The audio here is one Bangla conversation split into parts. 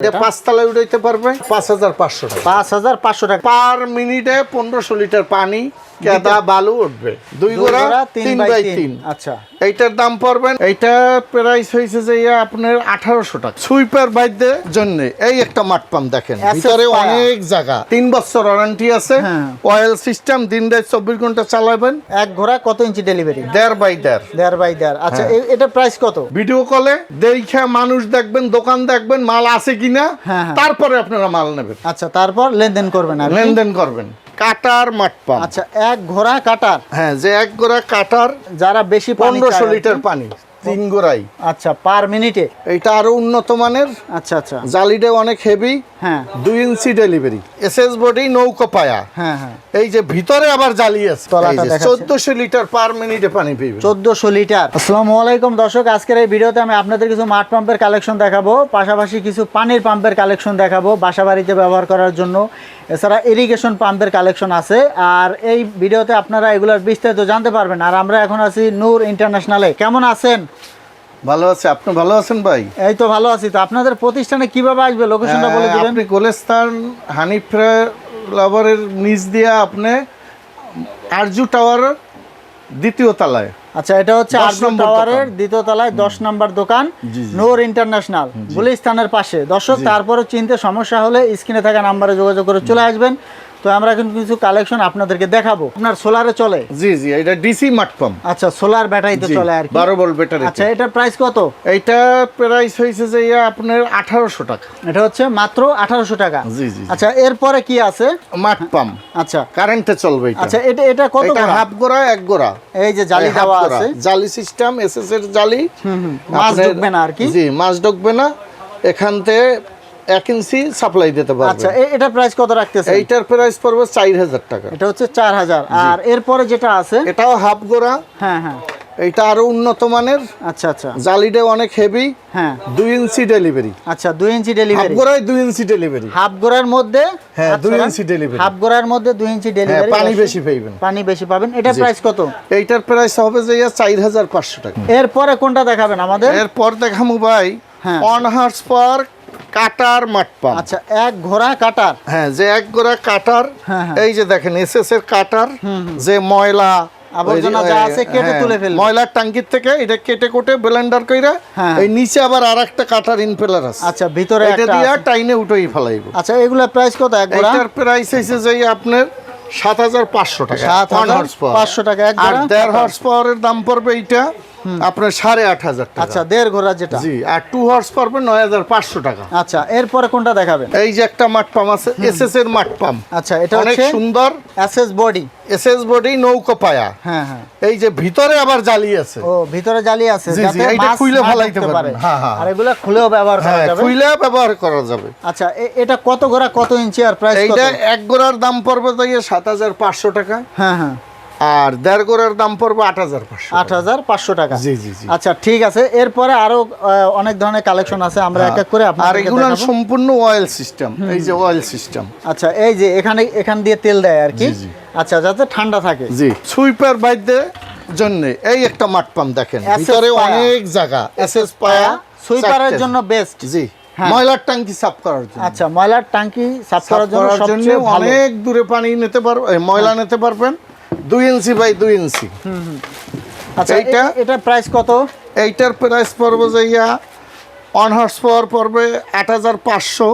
এটা পাঁচতলায় উঠাইতে পারবে? পাঁচ হাজার পাঁচশো টাকা। পাঁচ হাজার পাঁচশো টাকা। পার মিনিটে পনেরোশো লিটার পানি কেদা বালু উঠবে। দুই গোড়া তিন বাই তিন। আচ্ছা। এইটার দাম পড়বেন এইটা প্রাইস হয়েছে যে আপনার আঠারোশো টাকা। সুইপার বাইদের জন্য এই একটা দেখেন। ভিতরে অনেক জায়গা। তিন বছর ওয়ারেন্টি আছে। হ্যাঁ। অয়েল সিস্টেম দিন রাত চব্বিশ ঘণ্টা চালাবেন। এক ঘোড়া কত ইঞ্চি ডেলিভারি দেড় বাই দেড়। দেড় বাই দেড়। আচ্ছা হ্যাঁ। এটা প্রাইস কত? ভিডিও কলে দেখে মানুষ দেখবেন দোকান দেখবেন মাল আছে কিনা হ্যাঁ, হ্যাঁ। তারপরে আপনারা মাল নেবেন। আচ্ছা তারপর লেনদেন করবেন লেনদেন করবেন। কাটার মাঠ পাম্প। আচ্ছা এক ঘোড়া কাটার? হ্যাঁ যে এক ঘোড়া কাটার যারা বেশি পনেরোশো। লিটার পানি তিন গোড়াই আচ্ছা পার মিনিটে? এইটা আরও উন্নত মানের। আচ্ছা আচ্ছা। জালিটা অনেক হেভি হ্যাঁ। দুই ইঞ্চি ডেলিভারি এসএস বডি নৌকো পায়া। হ্যাঁ হ্যাঁ। এই যে ভিতরে আবার জালি আছে। চোদ্দশো লিটার পার মিনিটে পানি পেয়ে চোদ্দশো লিটার। আসসালামু আলাইকুম দর্শক আজকের এই ভিডিওতে আমি আপনাদের কিছু মাঠ পাম্পের কালেকশন দেখাবো পাশাপাশি কিছু পানির পাম্পের কালেকশন দেখাবো বাসা বাড়িতে ব্যবহার করার জন্য। এছাড়া ইরিগেশন পাম্পের কালেকশন আছে। আর এই ভিডিওতে আপনারা এগুলোর বিস্তারিত জানতে পারবেন। আর আমরা এখন আছি নূর ইন্টারন্যাশনালে কেমন আছেন? ভালো আছে। আপনি ভালো আছেন ভাই? এই তো ভালো আছি। তো আপনাদের প্রতিষ্ঠানে কীভাবে আসবে? লোকেশনটা বলে দিবেন আপনি গোলেস্তান হানি ফ্লাওয়ারের নিচ দিয়ে আপনি আরজু টাওয়ার দ্বিতীয় তলায়। আচ্ছা এটা হচ্ছে নম্বর টাওয়ারের দ্বিতীয় তলায় দশ নম্বর দোকান। নূর ইন্টারন্যাশনাল গুলিস্তানের পাশে। দর্শক তারপরে চিনতে সমস্যা হলে স্ক্রিনে থাকা নাম্বারে যোগাযোগ করে চলে আসবেন। তো আমরা কিন্তু কিছু কালেকশন আপনাদেরকে দেখাবো। আপনার সোলারে চলে? জি জি এটা ডিসি মাঠ পাম্প আচ্ছা সোলার ব্যাটারিতে চলে আর কি। বারো ভোল্ট ব্যাটারি আচ্ছা এটা প্রাইস কত? এটা প্রাইস হয়েছে যে ইয়া আপনার আঠারোশো টাকা। এটা হচ্ছে মাত্র আঠারোশো টাকা। জি, জি। আচ্ছা এরপরে কি আছে? মাঠ পাম্প আচ্ছা। কারেন্টে চলবে এটা। আচ্ছা এটা এটা কত এটা? হাফ গোড়া এক গোড়া। এই যে জালি দেওয়া আছে। জালি সিস্টেম এসএস এর জালি। মাছ ঢুকবে না আর কি? জি মাছ ঢুকবে না। এখান থেকে এক ইঞ্চি সাপ্লাই দিতে আচ্ছা পারবে এ- এটা প্রাইস কত রাখতেছে এইটার প্রাইস পড়বে চার হাজার টাকা। এটা হচ্ছে চার হাজার। আর এরপরে যেটা আছে? এটাও হাফ গোড়া। হ্যাঁ হ্যাঁ। এইটা আরও উন্নত মানের। আচ্ছা আচ্ছা। জালিটা অনেক হেভি হ্যাঁ। দুই ইঞ্চি ডেলিভারি আচ্ছা দুই ইঞ্চি হাফ ডেলিভারি গোড়ায় দুই ইঞ্চি ডেলিভারি হাফ গোড়ার মধ্যে হ্যাঁ, আচ্ছা, দুই ইঞ্চি delivery। হাফ গোড়ার মধ্যে দুই ইঞ্চি হ্যাঁ ডেলিভারি পানি বেশি পাইবেন। পানি বেশি পাবেন। এটা প্রাইস কত? এইটার প্রাইস হবে যে চার হাজার পাঁচশো টাকা। এরপরে কোনটা দেখাবেন আমাদের? এরপর দেখামু ভাই। হ্যাঁ। অন হার্স পার কাটার মাঠ পাম্প আচ্ছা এক ঘোড়া কাটার? হ্যাঁ যে এক গোড়া কাটার হ্যাঁ, হ্যাঁ। এই যে দেখেন এসএস এর কাটার যে ময়লা আবর্জনা যা আছে কেটে হ্যাঁ, তুলে ফেলবে। ময়লার টাঙ্কির থেকে এটা কেটে কোটে ব্লেন্ডার কইরা। এই নিচে আবার আর একটা কাটার ইনফেলার আছে। আচ্ছা ভিতরে এটা একটা দিয়ে টাইনে উঠেই ফেলাইব। আচ্ছা এগুলা প্রাইস কত এক ঘোড়া? প্রাইস হইছে যে আপনার সাত হাজার পাঁচশো টাকা সাত হাজার পাঁচশো টাকা আর দেড় হর্স পাওয়ারের দাম পড়বে এইটা আপনার সাড়ে আট হাজার টাকা। আচ্ছা দেড় ঘোড়া যেটা। জি আর টু হর্স পড়বে নয় হাজার পাঁচশো টাকা। আচ্ছা এরপরে কোনটা দেখাবেন? এই যে একটা মাঠ পাম্প আছে এসএস এর মাঠ পাম্প। আচ্ছা এটা অনেক সুন্দর। এসএস বডি এসএস বডি নৌকো পায়া। হ্যাঁ হ্যাঁ। এই যে ভিতরে আবার জালি আছে। ও ভিতরে জালি আছে যাতে খুইলে না ফেলাইতে। পারে। হ্যাঁ, হ্যাঁ। আর এগুলা খুলেও ব্যবহার করা হ্যাঁ যাবে। খুইলে ব্যবহার করা যাবে। আচ্ছা এটা কত ঘোড়া কত ইঞ্চি আর প্রাইস কত? এইটা এক গোড়ার দাম পড়বে তো সাত হাজার পাঁচশো টাকা। হ্যাঁ হ্যাঁ। আর দেড় গোড়ার দাম পড়বে আট হাজার পাঁচশো আট হাজার পাঁচশো টাকা। জি, জি, জি। আচ্ছা ঠিক আছে। এরপরে আরও অনেক ধরনের কালেকশন আছে আমরা এক এক করে আর এগুলো সম্পূর্ণ অয়েল সিস্টেম এই যে অয়েল সিস্টেম আচ্ছা এই যে এখানে এখান দিয়ে তেল দেয় আর কি। আচ্ছা যাতে ঠান্ডা থাকে। জি সুইপার বাইদের জন্য এই একটা মাঠ পাম্প দেখেন ভিতরে অনেক জায়গা এসএস পায়া সুইপারের জন্য বেস্ট জি হ্যাঁ। ময়লার ট্যাঙ্কি সাফ করার জন্য। আচ্ছা ময়লার টাঙ্কি সাফ করার জন্য অনেক দূরে পানি নিতে পারবেন ময়লা নিতে পারবেন। দুই ইঞ্চি বাই দুই ইঞ্চি। আচ্ছা এইটা? এটা এটা প্রাইস কত? এইটার প্রাইস পড়বে যাইয়া ওয়ান হর্স পাওয়ার পড়বে আট হাজার পাঁচশো।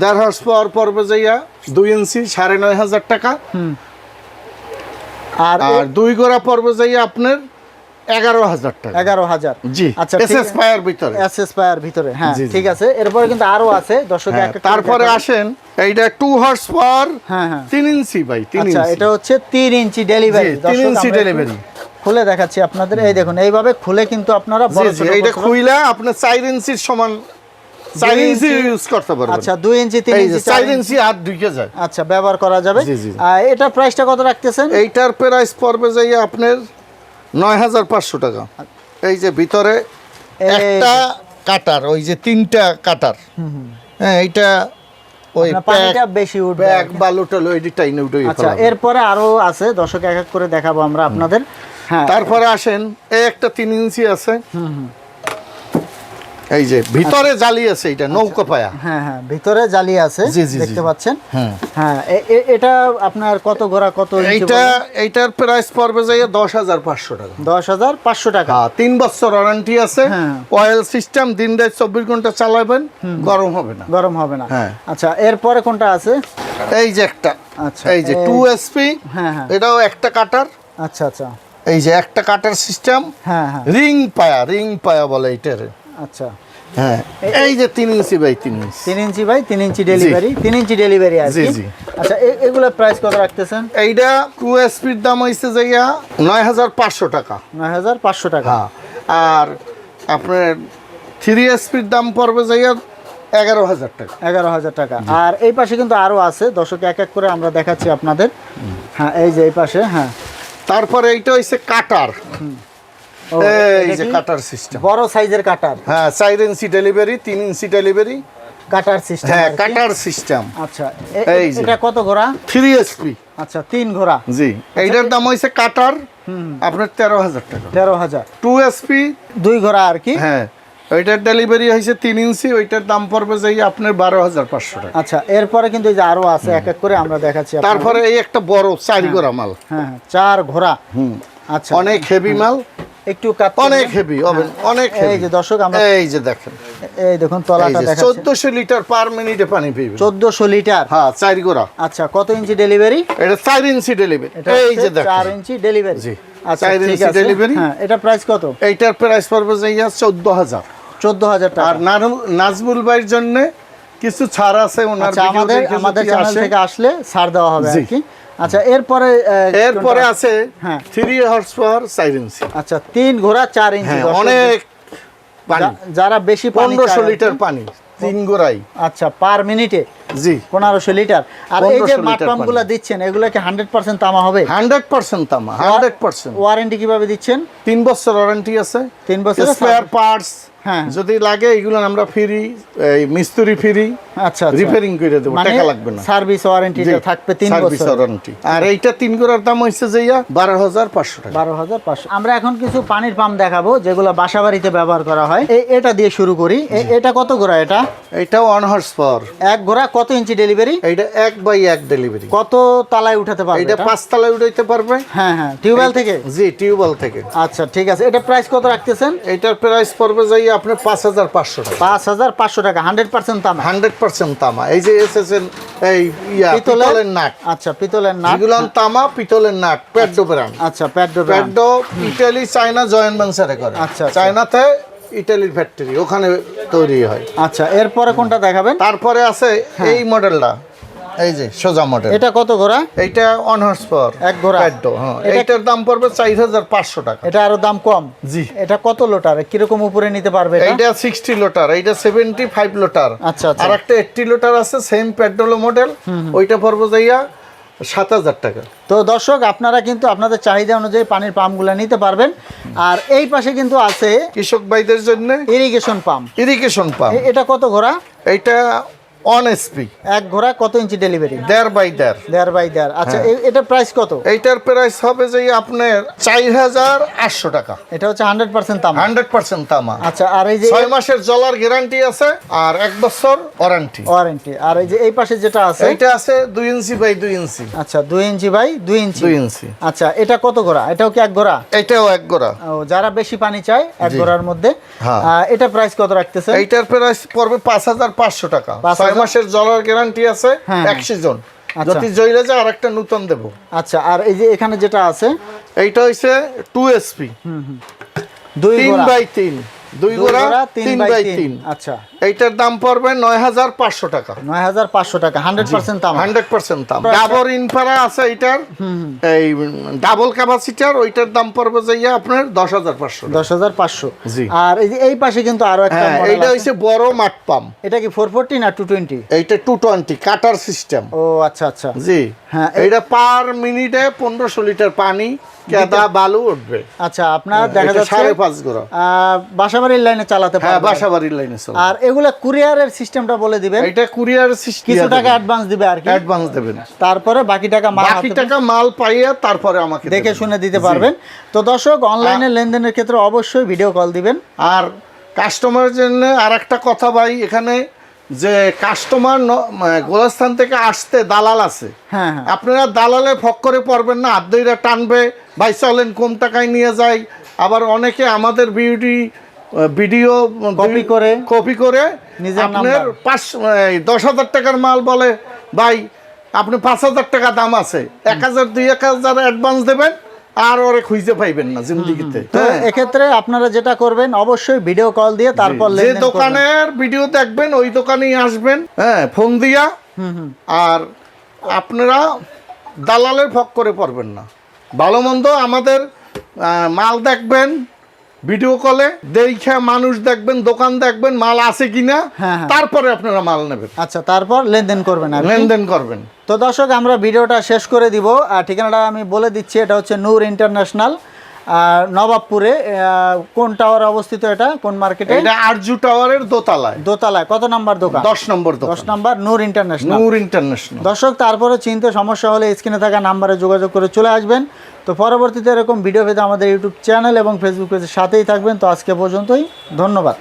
দেড় হর্স পাওয়ার পড়বে যাইয়া দুই ইঞ্চি সাড়ে নয় হাজার টাকা। আর আর দুই গোড়া পড়বে যাইয়া আপনার এগারো হাজার টাকা। এগারো হাজার। জি আচ্ছা পায়ার ভিতরে। এসএস পায়ার ভিতরে হ্যাঁ। ঠিক আছে। এরপরে কিন্তু আরও আছে দর্শক হ্যাঁ, তারপরে আসেন এইটা টু হর্স পাওয়ার হ্যাঁ হ্যাঁ। তিন ইঞ্চি বাই তিন আচ্ছা এটা হচ্ছে তিন ইঞ্চি ডেলিভারি তিন ইঞ্চি delivery। খুলে দেখাচ্ছি আপনাদের। এই দেখুন এইভাবে খুলে কিন্তু আপনারা এইটা আপনার চার ইঞ্চির সমান চার ইঞ্চি ইউজ করতে পারবেন। আচ্ছা দুই ইঞ্চি তিন ইঞ্চি চার ইঞ্চি হাত ঢুকে যায়। আচ্ছা ব্যবহার করা যাবে। জি, জি। আর এটা প্রাইসটা কত রাখতেছেন? এইটার প্রাইস পড়বে যাই আপনার নয় হাজার পাঁচশো টাকা। এই যে ভিতরে একটা কাটার ওই যে তিনটা কাটার। হ্যাঁ এইটা ওই পানিটা বেশি উঠবে এক বালুটা এটি টাইনে উঠে আচ্ছা এরপরে আরও আছে দর্শক এক এক করে দেখাবো আমরা আপনাদের। হ্যাঁ। তারপরে আসেন এই একটা তিন ইঞ্চি আছে। এই যে ভিতরে জালি আছে এটা নৌকা পায়া। হ্যাঁ হ্যাঁ ভিতরে জালি আছে। দেখতে পাচ্ছেন? হ্যাঁ হ্যাঁ এটা আপনার কত ঘোড়া কত এইটা এইটার প্রাইস পড়বে যাই দশ হাজার পাঁচশো টাকা। দশ হাজার পাঁচশো টাকা। হ্যাঁ তিন বছর ওয়ারেন্টি আছে। হ্যাঁ। অয়েল সিস্টেম দিন রাত চব্বিশ ঘণ্টা চালাবেন গরম হবে না। গরম হবে না। হ্যাঁ। আচ্ছা এরপরে কোনটা আছে? এই যে একটা। আচ্ছা এই যে টু এসপি হ্যাঁ হ্যাঁ। এটাও একটা কাটার আচ্ছা আচ্ছা। এই যে একটা কাটার সিস্টেম হ্যাঁ হ্যাঁ। রিং পায়া রিং পায়া বলে এইটার। আচ্ছা। হ্যাঁ এই যে তিন ইঞ্চি বাই তিন ইঞ্চি। তিন ইঞ্চি বাই তিন ইঞ্চি ডেলিভারি তিন ইঞ্চি ডেলিভারি আছে জি, জি। আচ্ছা এ- এগুলোর প্রাইস কত রাখতেছেন? এইটা টু এসপির দাম হয়েছে যাইয়া নয় হাজার পাঁচশো টাকা। নয় হাজার পাঁচশো টাকা। হ্যাঁ আর আপনার থ্রি এসপির দাম পড়বে যাইয়া এগারো হাজার টাকা। এগারো হাজার টাকা। আর এই পাশে কিন্তু আরও আছে দর্শক এক এক করে আমরা দেখাচ্ছি আপনাদের। হ্যাঁ এই যে এই পাশে হ্যাঁ। তারপরে এইটা হইছে কাটার। এই যে কাটার সিস্টেম বড় সাইজের কাটার হ্যাঁ inch delivery inch delivery cutter system হ্যাঁ কাটার সিস্টেম আচ্ছা এই যে। এটা কত ঘোড়া? এসপি আচ্ছা ঘোড়া। জি এইটার দাম হয়েছে কাটার আপনার তেরো হাজার টাকা। এসপি দুই ঘোড়া আর কি? হ্যাঁ ওইটার ডেলিভারি হয়েছে তিন ইঞ্চি ওইটার দাম পড়বে যাই আপনার বারো হাজার পাঁচশো টাকা। আচ্ছা এরপরে কিন্তু এই যে আরও আছে এক এক করে আমরা দেখাচ্ছি তারপরে এই একটা বড় চার ঘোড়া মাল। হ্যাঁ হ্যাঁ, চার ঘোড়া। হুম। আচ্ছা। অনেক হেভি মাল। একটু অনেক হেভি অনেক হ্যাঁ। এই যে দর্শক আমরা এই যে দেখেন। এই দেখুন তলাটা লিটার পার মিনিটে পানি পেয়ে চোদ্দশো লিটার? হ্যাঁ চারি গোড়া। আচ্ছা কত ইঞ্চি ডেলিভারি এটা চার ইঞ্চি ডেলিভারি এই যে দেখেন। চার ইঞ্চি ডেলিভারি জি। আচ্ছা চার ঠিক ইঞ্চি আছে। delivery। হ্যাঁ এটা প্রাইস কত? এইটার প্রাইস পড়বে যাইয়া চোদ্দ হাজার। চোদ্দ হাজার টাকা। আর নাজমুল ভাইয়ের জন্য কিছু ছাড় আছে ওনার আচ্ছা আমাদের আমাদের চ্যানেল থেকে আসলে ছাড় দেওয়া হবে আর কি। আচ্ছা এরপরে এরপরে আছে হ্যাঁ। থ্রি হর্স পাওয়ার চার ইঞ্চি। আচ্ছা তিন ঘোড়া চার ইঞ্চি হ্যাঁ অনেক যারা বেশি পনেরোশো। লিটার পানি তিন ঘোড়াই। আচ্ছা পার মিনিটে জি। পনেরোশো লিটার। আর এই যে 1500 মাঠ লিটার পাম্পগুলো পানি। দিচ্ছেন এগুলো কি হান্ড্রেড পার্সেন্ট তামা হবে? হান্ড্রেড পার্সেন্ট তামা হান্ড্রেড পার্সেন্ট ওয়ারেন্টি কীভাবে দিচ্ছেন? তিন বছর ওয়ারেন্টি আছে। তিন বছরের স্পেয়ার পার্টস হ্যাঁ। যদি লাগে এগুলো আমরা ফ্রি এই মিস্ত্রি ফ্রি আচ্ছা রিপেয়ারিং করে দেবো মানে টাকা লাগবে না। সার্ভিস ওয়ারেন্টি থাকবে তিন সার্ভিস ওয়ারেন্টি আর এইটা তিন গোড়ার দাম হচ্ছে যাইয়া বারো হাজার পাঁচশো টাকা। বারো হাজার পাঁচশো। আমরা এখন কিছু পানির পাম্প দেখাবো যেগুলো বাসা বাড়িতে ব্যবহার করা হয়। এই- এটা দিয়ে শুরু করি। এটা কত ঘোড়া এটা? এইটা ওয়ান হর্স পাওয়ার এক ঘোড়া কত ইঞ্চি ডেলিভারি এইটা এক বাই এক ডেলিভারি কত তালায় উঠাতে পারবে এটা? পাঁচ পাঁচতলায় উঠাইতে পারবে। হ্যাঁ হ্যাঁ টিউবওয়েল থেকে? জি টিউবওয়েল থেকে। আচ্ছা ঠিক আছে। এটা প্রাইস কত রাখতেছেন? এইটার প্রাইস পড়বে যাই আপনার পাঁচ হাজার পাঁচশো টাকা। পাঁচ হাজার পাঁচশো টাকা হান্ড্রেড পার্সেন্ট তামা। হান্ড্রেড পার্সেন্ট তামা। এই যে এসেছেন এই ইয়া পিতলের নাট আচ্ছা পিতলের নাট যেগুলো তামা পিতলের নাট প্যাডো ব্র্যান্ড আচ্ছা প্যাডো প্যাডো ইটালি চায়না জয়েন্ট ভেঞ্চারে করে। আচ্ছা, আচ্ছা। চায়নাতে ইটালির ফ্যাক্টরি ওখানে তৈরি হয়। আচ্ছা এরপরে কোনটা দেখাবেন? তারপরে আছে এই মডেলটা এই যে সোজা মডেল এটা কত ঘোড়া? এইটা অন হর্স পাওয়ার এক ঘোড়া। প্যাডো হ্যাঁ। এটা- এইটার দাম পড়বে চার হাজার পাঁচশো টাকা। এটা আরও দাম কম? জি। এটা কত লোটার? কীরকম উপরে নিতে পারবে এটা? এইটা সিক্সটি লোটার এইটা সেভেন্টি ফাইভ লোটার। আচ্ছা, আচ্ছা। আর একটা এইটটি লোটার আছে সেম পেট্রোল মডেল ওইটা পড়বে যাইয়া সাত হাজার টাকা। তো দর্শক আপনারা কিন্তু আপনাদের চাহিদা অনুযায়ী পানির পাম্পগুলো নিতে পারবেন। আর এই পাশে কিন্তু আছে কৃষক ভাইদের জন্য ইরিগেশন পাম্প। Irrigation pump. এটা কত ঘোরা এইটা অন এক ঘোড়া কত ইঞ্চি ডেলিভারি দেড় বাই দেড় দেড় বাই দেড় আচ্ছা হ্যাঁ। এটা প্রাইস কত? এইটার প্রাইস হবে যে আপনার চার হাজার আটশো টাকা। এটা হচ্ছে হান্ড্রেড পার্সেন্ট দাম হান্ড্রেড পার্সেন্ট তামা। আচ্ছা আর এই যে ছয় মাসের জলার গ্যারান্টি আছে আর এক বছর ওয়ারেন্টি ওয়ারেন্টি আর এই যে এই পাশে যেটা আছে এইটা আছে দুই ইঞ্চি বাই দুই ইঞ্চি। আচ্ছা দুই ইঞ্চি বাই দুই ইঞ্চি। দুই ইঞ্চি। আচ্ছা এটা কত ঘোড়া? এটাও কি এক ঘোড়া? এইটাও এক ও যারা বেশি পানি চায় এক ঘোড়ার মধ্যে। হ্যাঁ। এটা প্রাইস কত রাখতেছে এইটার প্রাইস পড়বে পাঁচ হাজার পাঁচশো টাকা। 5,000 ছয় মাসের জলের গ্যারান্টি আছে হ্যাঁ। এক সিজন আচ্ছা। যদি জইলে যায় আর একটা নতুন দেব। আচ্ছা আর এই যে এখানে যেটা আছে? এইটা হইছে টু এসপি দুই বাই তিন। দুই গোড়া তিন বাই তিন। আচ্ছা। এইটার দাম পড়বে নয় হাজার পাঁচশো টাকা। নয় হাজার পাঁচশো টাকা হান্ড্রেড পার্সেন্ট দাম হান্ড্রেড পার্সেন্ট দাম। ডাবল ইনফারা আছে এইটার। এই ডাবল ক্যাপাসিটার ওইটার দাম পড়বে যাইয়া আপনার দশ হাজার পাঁচশো দশ হাজার পাঁচশো। জি। আর এই যে এই পাশে কিন্তু আরও একটা হ্যাঁ এইটা। হইছে বড় মাঠ পাম্প। এটা কি ফোর ফোরটি না টু টোয়েন্টি এইটা টু টোয়েন্টি কাটার সিস্টেম ও আচ্ছা আচ্ছা। জি। হ্যাঁ, এইটা পার মিনিটে পনেরোশো লিটার পানি কেদা বালু উঠবে। আচ্ছা আপনার দেখা হ্যাঁ, যাচ্ছে সাড়ে পাঁচ গোড়া। আহ, বাসাবাড়ির লাইনে চালাতে হ্যাঁ পারবে। বাসা বাড়ির লাইনে চলে আর এগুলা কুরিয়ারের সিস্টেমটা বলে দিবেন। এটা কুরিয়ার সিস্টেম। কিছু টাকা অ্যাডভান্স দিবে আর কি। অ্যাডভান্স দেবেন। তারপরে বাকি টাকা মাল বাকি টাকা মাল পাইয়া তারপরে আমাকে দেখে শুনে দিতে পারবেন। তো দর্শক অনলাইনে লেনদেনের ক্ষেত্রে অবশ্যই ভিডিও কল দিবেন। আর কাস্টমারের জন্য আর একটা কথা ভাই এখানে যে কাস্টমার গোলাস্থান থেকে আসতে দালাল আছে। হ্যাঁ হ্যাঁ। আপনারা দালালে ফক করে পড়বেন না আদ্যইরা টানবে। ভাই চলেন কম টাকায় নিয়ে যাই। আবার অনেকে আমাদের বিউটি ভিডিও Copy করে। কপি করে আপনার পাঁচ দশ হাজার টাকার মাল বলে ভাই আপনি পাঁচ হাজার টাকা দাম আছে এক হাজার দুই এক হাজার অ্যাডভান্স দেবেন আর ওরে খুঁজে পাইবেন না জিন্দিগিতে। তো এক্ষেত্রে আপনারা যেটা করবেন অবশ্যই ভিডিও কল দিয়ে তারপর যে দোকানের ভিডিও দেখবেন ওই দোকানেই আসবেন হ্যাঁ ফোন দিয়া। আর আপনারা দালালের ফক করে পড়বেন না। ভালো মন্দ আমাদের মাল দেখবেন ভিডিও কলে দেখে মানুষ দেখবেন দোকান দেখবেন মাল আছে কিনা হ্যাঁ, হ্যাঁ। তারপরে আপনারা মাল নেবেন। আচ্ছা তারপর লেনদেন করবেন লেনদেন করবেন। তো দর্শক আমরা ভিডিওটা শেষ করে দিব। আর ঠিকানাটা আমি বলে দিচ্ছি এটা হচ্ছে নূর ইন্টারন্যাশনাল আর নবাবপুরে কোন টাওয়ার অবস্থিত এটা? কোন মার্কেটে? এটা আরজু টাওয়ারের দোতলায়। দোতলায়। কত নাম্বার দোকান? দশ নম্বর দশ number Noor international. Noor international. দর্শক তারপরে চিনতে সমস্যা হলে স্ক্রিনে থাকা নাম্বারে যোগাযোগ করে চলে আসবেন। তো পরবর্তীতে এরকম ভিডিও পেতে আমাদের ইউটিউব চ্যানেল এবং ফেসবুক পেজের সাথেই থাকবেন। তো আজকে পর্যন্তই, ধন্যবাদ।